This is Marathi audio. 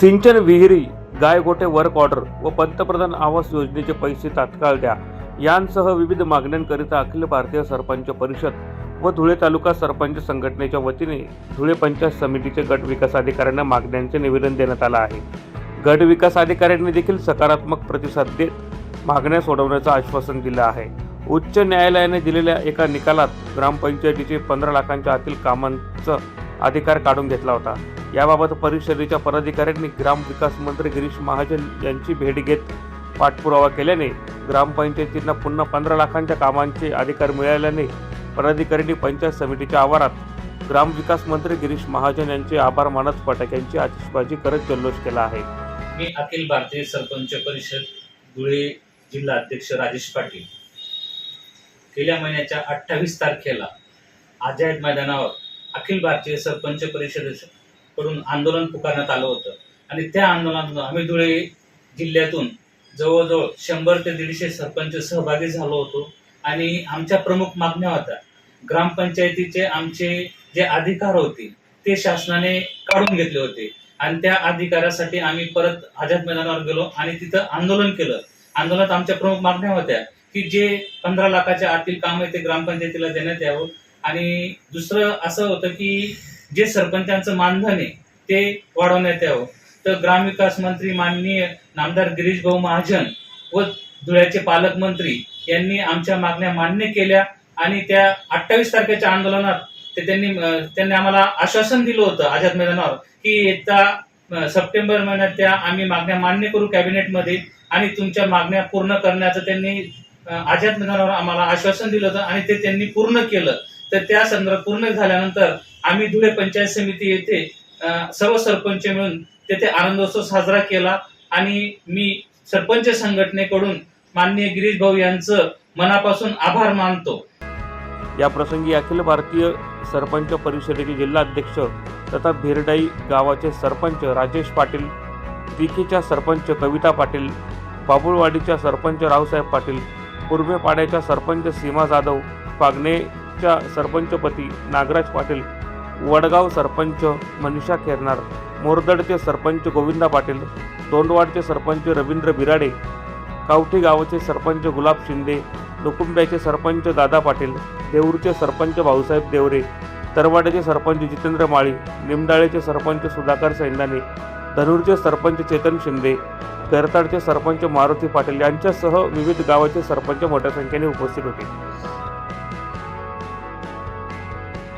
सिंचन विहिरी गायगोटे वर्क ऑर्डर व पंतप्रधान आवास योजनेचे पैसे तात्काळ द्या. यांसह विविध मागण्यांकरिता अखिल भारतीय सरपंच परिषद व धुळे तालुका सरपंच संघटनेच्या वतीने धुळे पंचायत समितीचे गट विकास अधिकाऱ्यांना मागण्यांचे निवेदन देण्यात आलं आहे. गट विकास अधिकाऱ्यांनी देखील सकारात्मक प्रतिसाद देत मागण्या सोडवण्याचं आश्वासन दिलं आहे. उच्च न्यायालयाने दिलेल्या एका निकालात ग्रामपंचायतीचे पंधरा लाखांच्या आतील कामांचा अधिकार काढून घेतला होता. याबाबत परिषदेच्या पदाधिकाऱ्यांनी ग्रामविकास मंत्री गिरीश महाजन यांची भेट घेत पाठपुरावा केल्याने ग्रामपंचायतींना पुन्हा पंधरा लाखांच्या कामांचे अधिकार मिळाल्याने पदाधिकाऱ्यांनी पंचायत समितीच्या आवारात ग्रामविकास मंत्री गिरीश महाजन यांचे आभार मानत फटाक्यांची आतिषबाजी करत जल्लोष केला आहे. मी अखिल भारतीय सरपंच परिषद धुळे जिल्हा अध्यक्ष राजेश पाटील. गेल्या महिन्याच्या अठ्ठावीस तारखेला आझाद मैदानावर अखिल भारतीय सरपंच करून आंदोलन पुकारण्यात आलं होतं. आणि त्या आंदोलनातून आम्ही धुळे जिल्ह्यातून जवळजवळ शंभर ते दीडशे सरपंच सहभागी झालो होतो. आणि आमच्या प्रमुख मागण्या होत्या. ग्रामपंचायतीचे आमचे जे अधिकार होते ते शासनाने काढून घेतले होते. आणि त्या अधिकारासाठी आम्ही परत आझाद मैदानावर गेलो आणि तिथं आंदोलन केलं. आंदोलनात आमच्या प्रमुख मागण्या होत्या की जे पंधरा लाखाच्या आतील काम आहे ते ग्रामपंचायतीला देण्यात यावं. आणि दुसरं असं होतं की जे सरपंचांचं मानधन आहे ते वाढवण्यात यावं. तर ग्रामविकास मंत्री माननीय नामदार गिरीश भाऊ महाजन व धुळ्याचे पालकमंत्री यांनी आमच्या मागण्या मान्य केल्या आणि त्या अठ्ठावीस तारखेच्या आंदोलनात ते त्यांनी त्यांनी आम्हाला आश्वासन दिलं होतं आझाद मैदानावर की येत्या सप्टेंबर महिन्यात त्या आम्ही मागण्या मान्य करू कॅबिनेटमध्ये आणि तुमच्या मागण्या पूर्ण करण्याचं त्यांनी आझाद मैदानावर आम्हाला आश्वासन दिलं होतं आणि ते त्यांनी पूर्ण केलं. तर त्या संदर्भात पूर्ण झाल्यानंतर आम्ही धुळे पंचायत समिती येथे सर्व सरपंच मिळून तेथे आनंदोत्सव साजरा केला आणि मी सरपंच संघटनेकडून माननीय गिरीश भाऊ यांचं मनापासून आभार मानतो. या प्रसंगी अखिल भारतीय सरपंच परिषदेचे जिल्हाध्यक्ष तथा भिरडाई गावाचे सरपंच राजेश पाटील तिखेच्या सरपंच कविता पाटील बाबुळवाडीच्या सरपंच रावसाहेब पाटील पूर्वेपाड्याच्या सरपंच सीमा जाधव पागणेच्या सरपंचपती नागराज पाटील वडगाव सरपंच मनीषा खेरनार मोरदडचे सरपंच गोविंदा पाटील तोंडवाडचे सरपंच रवींद्र बिराडे कावठी गावाचे सरपंच गुलाब शिंदे नुकुंब्याचे सरपंच दादा पाटील देऊरचे सरपंच भाऊसाहेब देवरे तरवाड्याचे सरपंच जितेंद्र माळी निमडाळेचे सरपंच सुधाकर सैंदाने धनुरचे सरपंच चेतन शिंदे करताडचे सरपंच मारुती पाटील यांच्यासह विविध गावाचे सरपंच मोठ्या संख्येने उपस्थित होते.